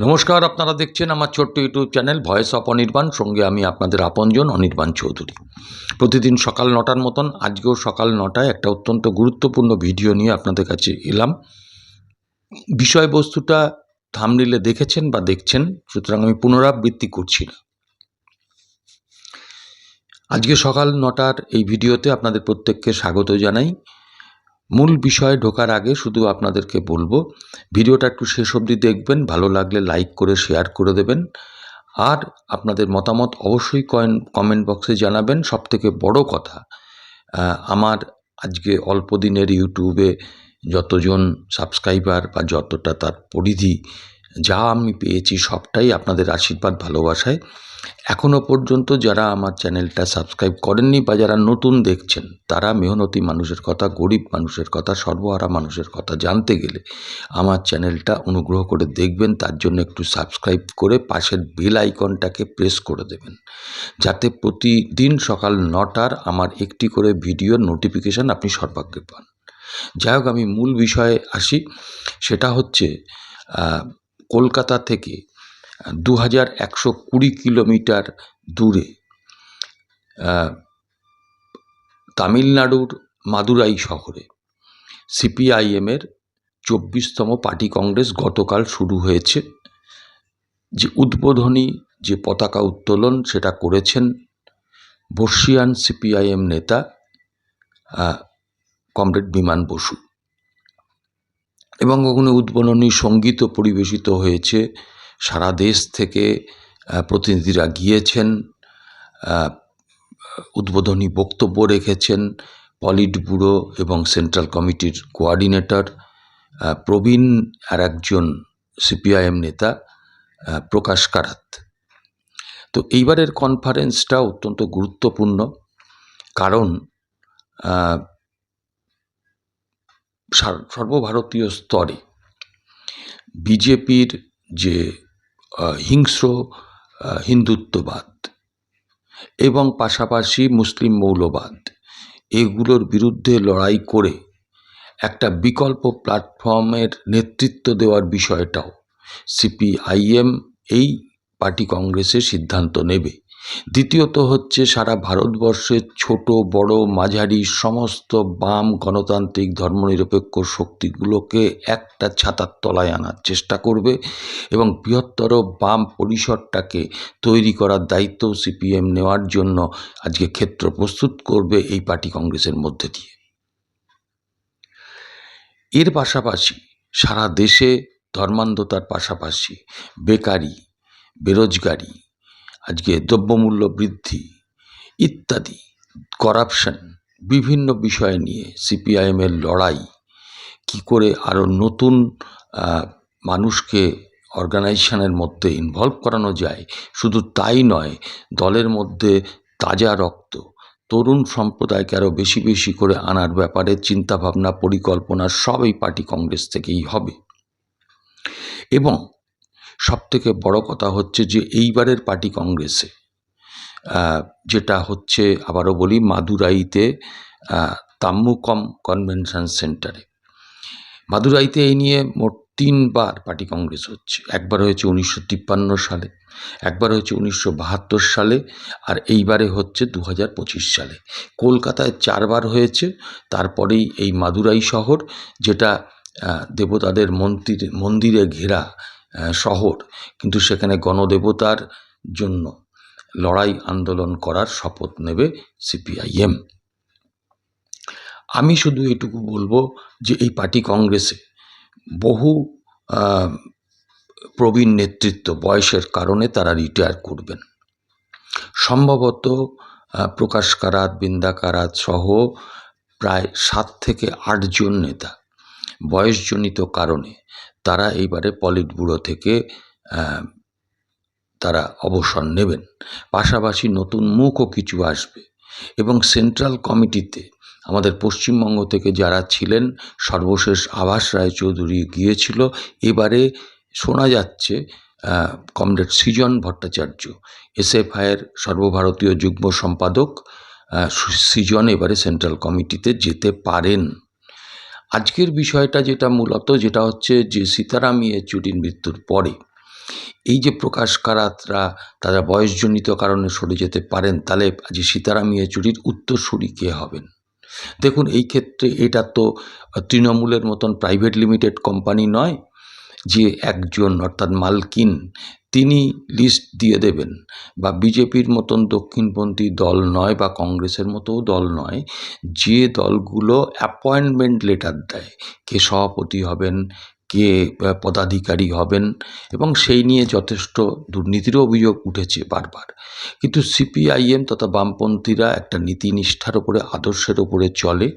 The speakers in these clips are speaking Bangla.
নমস্কার, আপনারা দেখছেন আমার ছোট্ট YouTube channel voice of Anirban. সঙ্গে আমি আপনাদের আপনজন অনির্বাণ চৌধুরী। প্রতিদিন সকাল নটার মতন, আজকেও সকাল নটায় একটা অত্যন্ত গুরুত্বপূর্ণ ভিডিও নিয়ে আপনাদের কাছে এলাম। বিষয়বস্তুটা থামনিলে দেখেছেন বা দেখছেন, সুতরাং আমি পুনরাবৃত্তি করছি না। আজকে সকাল নটার এই ভিডিওতে আপনাদের প্রত্যেককে স্বাগত জানাই। মূল বিষয়ে ঢোকার আগে শুধু আপনাদেরকে বলব, ভিডিওটা একটু শেষ অবধি দেখবেন, ভালো লাগলে লাইক করে, শেয়ার করে দেবেন। আর আপনাদের মতামত অবশ্যই কয়েন, কমেন্ট বক্সে জানাবেন। সব থেকে বড় কথা আমার আজকে অল্প দিনের ইউটিউবে যতজন সাবস্ক্রাইবার বা যতটা তার পরিধি, যা আমি পেয়েছি সবটাই আপনাদের আশীর্বাদ, ভালোবাসায়। এখনও পর্যন্ত যারা আমার চ্যানেলটা সাবস্ক্রাইব করেননি বা যারা নতুন দেখছেন, তারা মেহনতি মানুষের কথা, গরিব মানুষের কথা, সর্বহারা মানুষের কথা জানতে গেলে আমার চ্যানেলটা অনুগ্রহ করে দেখবেন, তার জন্য একটু সাবস্ক্রাইব করে পাশের বেল আইকনটাকে প্রেস করে দেবেন। যাতে প্রতিদিন সকাল নটার আমার একটি করে ভিডিও নোটিফিকেশান আপনি সর্বাগ্রে পান। যাই হোক, আমি মূল বিষয়ে আসি। সেটা হচ্ছে কলকাতা থেকে দু হাজার একশো কুড়ি কিলোমিটার দূরে তামিলনাড়ুর মাদুরাই শহরে সিপিআইএমের চব্বিশতম পার্টি কংগ্রেস গতকাল শুরু হয়েছে। যে উদ্বোধনী যে পতাকা উত্তোলন সেটা করেছেন বর্ষিয়ান সিপিআইএম নেতা কমরেড বিমান বসু। এবং ওখানে উদ্বোধনী সঙ্গীতও পরিবেশিত হয়েছে সারা দেশ থেকে প্রতিনিধিরা গিয়েছেন উদ্বোধনী বক্তব্য রেখেছেন পলিট ব্যুরো এবং সেন্ট্রাল কমিটির কোয়ার্ডিনেটর প্রবীণ আর একজন সিপিআইএম নেতা প্রকাশ কারাত। তো এইবারের কনফারেন্সটা অত্যন্ত গুরুত্বপূর্ণ কারণ সার- সর্বভারতীয় স্তরে বিজেপির যে হিংস্র হিন্দুত্ববাদ এবং পাশাপাশি মুসলিম মৌলবাদ। এগুলোর বিরুদ্ধে লড়াই করে একটা বিকল্প প্ল্যাটফর্মের নেতৃত্ব দেওয়ার বিষয়টাও সিপিআইএম এই পার্টি কংগ্রেসের সিদ্ধান্ত নেবে। দ্বিতীয়ত হচ্ছে সারা ভারতবর্ষের ছোট, বড়, মাঝারি সমস্ত বাম গণতান্ত্রিক ধর্মনিরপেক্ষ শক্তিগুলোকে একটা ছাতার তলায় আনার চেষ্টা করবে এবং বৃহত্তর বাম পরিসরটাকে তৈরি করার দায়িত্ব সিপিএম নেওয়ার জন্য আজকে ক্ষেত্র প্রস্তুত করবে এই পার্টি কংগ্রেসের মধ্যে দিয়ে। এর পাশাপাশি সারা দেশে ধর্মান্ধতার পাশাপাশি বেকারি, বেরোজগারি আজকে দ্রব্যমূল্য বৃদ্ধি, ইত্যাদি করাপশন বিভিন্ন বিষয় নিয়ে সিপিআইএমের লড়াই, কি করে আরও নতুন মানুষকে অর্গানাইজেশনের মধ্যে ইনভলভ করানো যায়, শুধু তাই নয়, দলের মধ্যে তাজা রক্ত, তরুণ সম্প্রদায়কে আরও বেশি বেশি করে আনার ব্যাপারে চিন্তাভাবনা, পরিকল্পনা সব এই পার্টি কংগ্রেস থেকেই হবে। এবং সবথেকে বড় কথা হচ্ছে যে এইবারের পার্টি কংগ্রেসে যেটা হচ্ছে আবারও বলি মাদুরাইতে তাম্মুকম কনভেনশন সেন্টারে। মাদুরাইতে এই নিয়ে মোট তিনবার পার্টি কংগ্রেস হচ্ছে। একবার হয়েছে উনিশশো তিপ্পান্ন সালে, একবার হয়েছে উনিশশো বাহাত্তর সালে আর এইবারে হচ্ছে দু হাজার পঁচিশ সালে। কলকাতায় চারবার হয়েছে, তারপরেই এই মাদুরাই শহর যেটা দেবতাদের মন্দির, মন্দিরে ঘেরা শহর, কিন্তু সেখানে গণদেবতার জন্য লড়াই আন্দোলন করার শপথ নেবে সিপিআইএম। আমি শুধু এটুকু বলব যে এই পার্টি কংগ্রেসে বহু প্রবীণ নেতৃত্ব বয়সের কারণে তারা রিটায়ার করবেন। সম্ভবত প্রকাশ কারাত, বৃন্দা কারাত সহ প্রায় সাত থেকে আটজন নেতা বয়সজনিত কারণে তারা এইবারে পলিট ব্যুরো থেকে তারা অবসর নেবেন। পাশাপাশি নতুন মুখও কিছু আসবে এবং সেন্ট্রাল কমিটিতে আমাদের পশ্চিমবঙ্গ থেকে যারা ছিলেন, সর্বশেষ আভাস রায়চৌধুরী গিয়েছিল, এবারে শোনা যাচ্ছে কমরেড সৃজন ভট্টাচার্য, এসএফআইয়ের সর্বভারতীয় যুগ্ম সম্পাদক সৃজন এবারে সেন্ট্রাল কমিটিতে যেতে পারেন। আজকের বিষয়টা যেটা মূলত যেটা হচ্ছে যে সীতারাম ইয়েচুরির মৃত্যুর পরে এই যে প্রকাশ কারাতরা তারা বয়সজনিত কারণে সরে যেতে পারেন, তাহলে আজ সীতারাম ইয়েচুরির উত্তরসূরি কে হবেন? দেখুন, এই ক্ষেত্রে এটা তো তৃণমূলের মতন প্রাইভেট লিমিটেড কোম্পানি নয় যে একজন অর্থাৎ মালকিন তিনি লিস্ট দিয়ে দেবেন। বা বিজেপির মতন দক্ষিণপন্থী দল নয় বা কংগ্রেসের মতোও দল নয়, যে দলগুলো অ্যাপয়েন্টমেন্ট লেটার দেয়, কে সভাপতি হবেন কে পদাধিকারী হবেন এবং সেই নিয়ে যথেষ্ট দুর্নীতিরও অভিযোগ উঠেছে বারবার। কিন্তু সিপিআইএম তথা বামপন্থীরা একটা নীতিনিষ্ঠার ওপরে, আদর্শের ওপরে চলে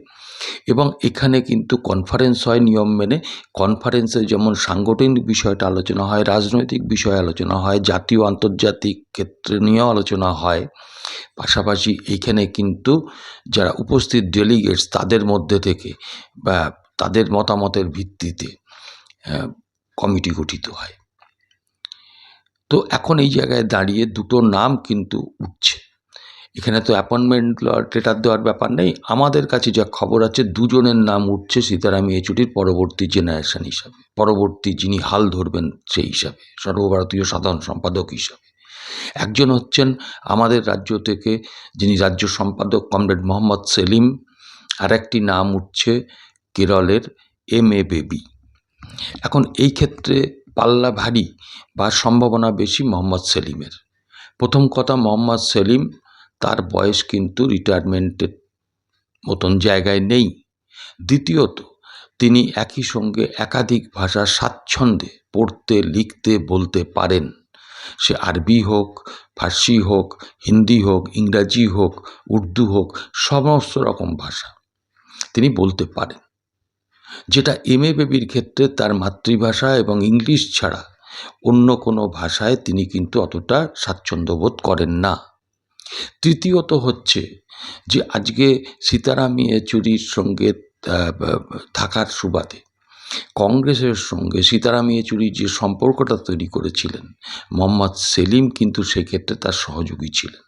এবং এখানে কিন্তু কনফারেন্স হয় নিয়ম মেনে। কনফারেন্সে যেমন সাংগঠনিক বিষয়টা আলোচনা হয়, রাজনৈতিক বিষয় আলোচনা হয়, জাতীয় আন্তর্জাতিক ক্ষেত্রে নিয়েও আলোচনা হয়। পাশাপাশি এইখানে কিন্তু যারা উপস্থিত ডেলিগেটস তাদের মধ্যে থেকে বা তাদের মতামতের ভিত্তিতে কমিটি গঠিত হয়। তো এখন এই জায়গায় দাঁড়িয়ে দুটো নাম কিন্তু উঠছে। এখানে তো অ্যাপয়েন্টমেন্ট লেটার দেওয়ার ব্যাপার নেই। আমাদের কাছে যা খবর আছে, দুজনের নাম উঠছে সীতারাম ইয়েচুরির পরবর্তী জেনারেশন হিসাবে। পরবর্তী যিনি হাল ধরবেন সেই হিসাবে, সর্বভারতীয় সাধারণ সম্পাদক হিসাবে। একজন হচ্ছেন আমাদের রাজ্য থেকে যিনি রাজ্য সম্পাদক, কমরেড মোহাম্মদ সেলিম। আর একটি নাম উঠছে কেরলের এম এ বেবি। এখন এই ক্ষেত্রে পাল্লা ভারী বা সম্ভাবনা বেশি মোহাম্মদ সেলিমের। প্রথম কথা, মোহাম্মদ সেলিম তার বয়স কিন্তু রিটায়ারমেন্টের মতন জায়গায় নেই। দ্বিতীয়ত, তিনি একই সঙ্গে একাধিক ভাষা স্বাচ্ছন্দ্যে পড়তে, লিখতে, বলতে পারেন। সে আরবি হোক, ফার্সি হোক, হিন্দি হোক, ইংরাজি হোক, উর্দু হোক, সমস্ত রকম ভাষা তিনি বলতে পারেন। যেটা এম এ বেবির ক্ষেত্রে তার মাতৃভাষা এবং ইংলিশ ছাড়া অন্য কোনো ভাষায় তিনি কিন্তু অতটা স্বাচ্ছন্দ্য বোধ করেন না। তৃতীয়ত হচ্ছে যে আজকে সীতারাম ইয়েচুরির সঙ্গে থাকার সুবাদে কংগ্রেসের সঙ্গে সীতারাম ইয়েচুরি যে সম্পর্কটা তৈরি করেছিলেন, মোহাম্মদ সেলিম কিন্তু সেক্ষেত্রে তার সহযোগী ছিলেন।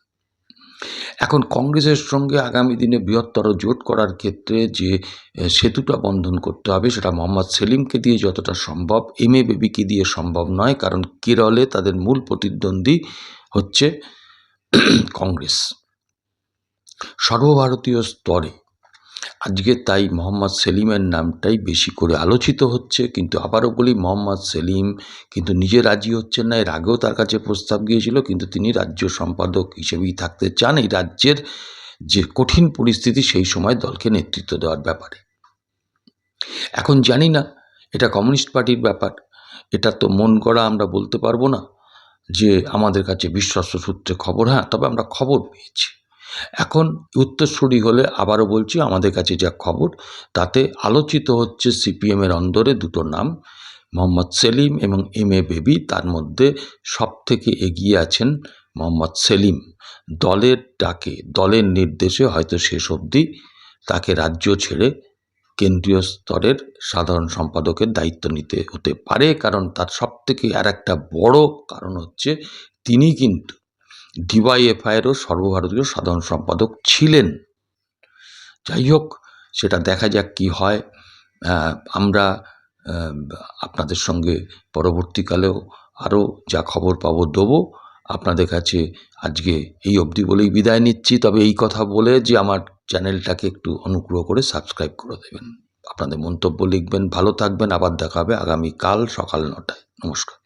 এখন কংগ্রেসের সঙ্গে আগামী দিনে বৃহত্তর জোট করার ক্ষেত্রে যে সেতুটা বন্ধন করতে হবে, সেটা মোহাম্মদ সেলিমকে দিয়ে যতটা সম্ভব, এম এ বেবিকে দিয়ে সম্ভব নয়, কারণ কেরলে তাদের মূল প্রতিদ্বন্দ্বী হচ্ছে কংগ্রেস। সর্বভারতীয় স্তরে আজকে তাই মোহাম্মদ সেলিমের নামটাই বেশি করে আলোচিত হচ্ছে, কিন্তু আবারও বলি মোহাম্মদ সেলিম কিন্তু নিজে রাজি হচ্ছেন না, এর আগেও তার কাছে প্রস্তাব গিয়েছিল, কিন্তু তিনি রাজ্য সম্পাদক হিসেবেই থাকতে চান এই রাজ্যের যে কঠিন পরিস্থিতি সেই সময় দলকে নেতৃত্ব দেওয়ার ব্যাপারে। এখন জানি না, এটা কমিউনিস্ট পার্টির ব্যাপার, এটা তো মন করা আমরা বলতে পারব না যে আমাদের কাছে বিশ্বস্ত সূত্রে খবর হ্যাঁ তবে আমরা খবর পেয়েছি। এখন উত্তরসূরি হলে আবারও বলছি আমাদের কাছে যা খবর, তাতে আলোচিত হচ্ছে সিপিএমের অন্দরে দুটো নাম, মোহাম্মদ সেলিম এবং এম এ বেবি, তার মধ্যে সব থেকে এগিয়ে আছেন মোহাম্মদ সেলিম। দলের ডাকে, দলের নির্দেশে হয়তো শেষ অবধি তাকে রাজ্য ছেড়ে কেন্দ্রীয় স্তরের সাধারণ সম্পাদকের দায়িত্ব নিতে হতে পারে, কারণ তার সব থেকে আর একটা বড় কারণ হচ্ছে তিনি কিন্তু ডিওয়াইএফআইয়েরও সর্বভারতীয় সাধারণ সম্পাদক ছিলেন। যাই হোক, সেটা দেখা যাক কি হয়। আমরা আপনাদের সঙ্গে পরবর্তীকালেও আরও যা খবর পাবো, দেবো। আপনাদের কাছে আজকে এই অবধি বলেই বিদায় নিচ্ছি। তবে এই কথা বলে যে আমার চ্যানেলটাকে একটু অনুগ্রহ করে সাবস্ক্রাইব করে দেবেন। আপনাদের মন্তব্য লিখবেন। ভালো থাকবেন। আবার দেখা হবে আগামীকাল সকাল নটায়। নমস্কার।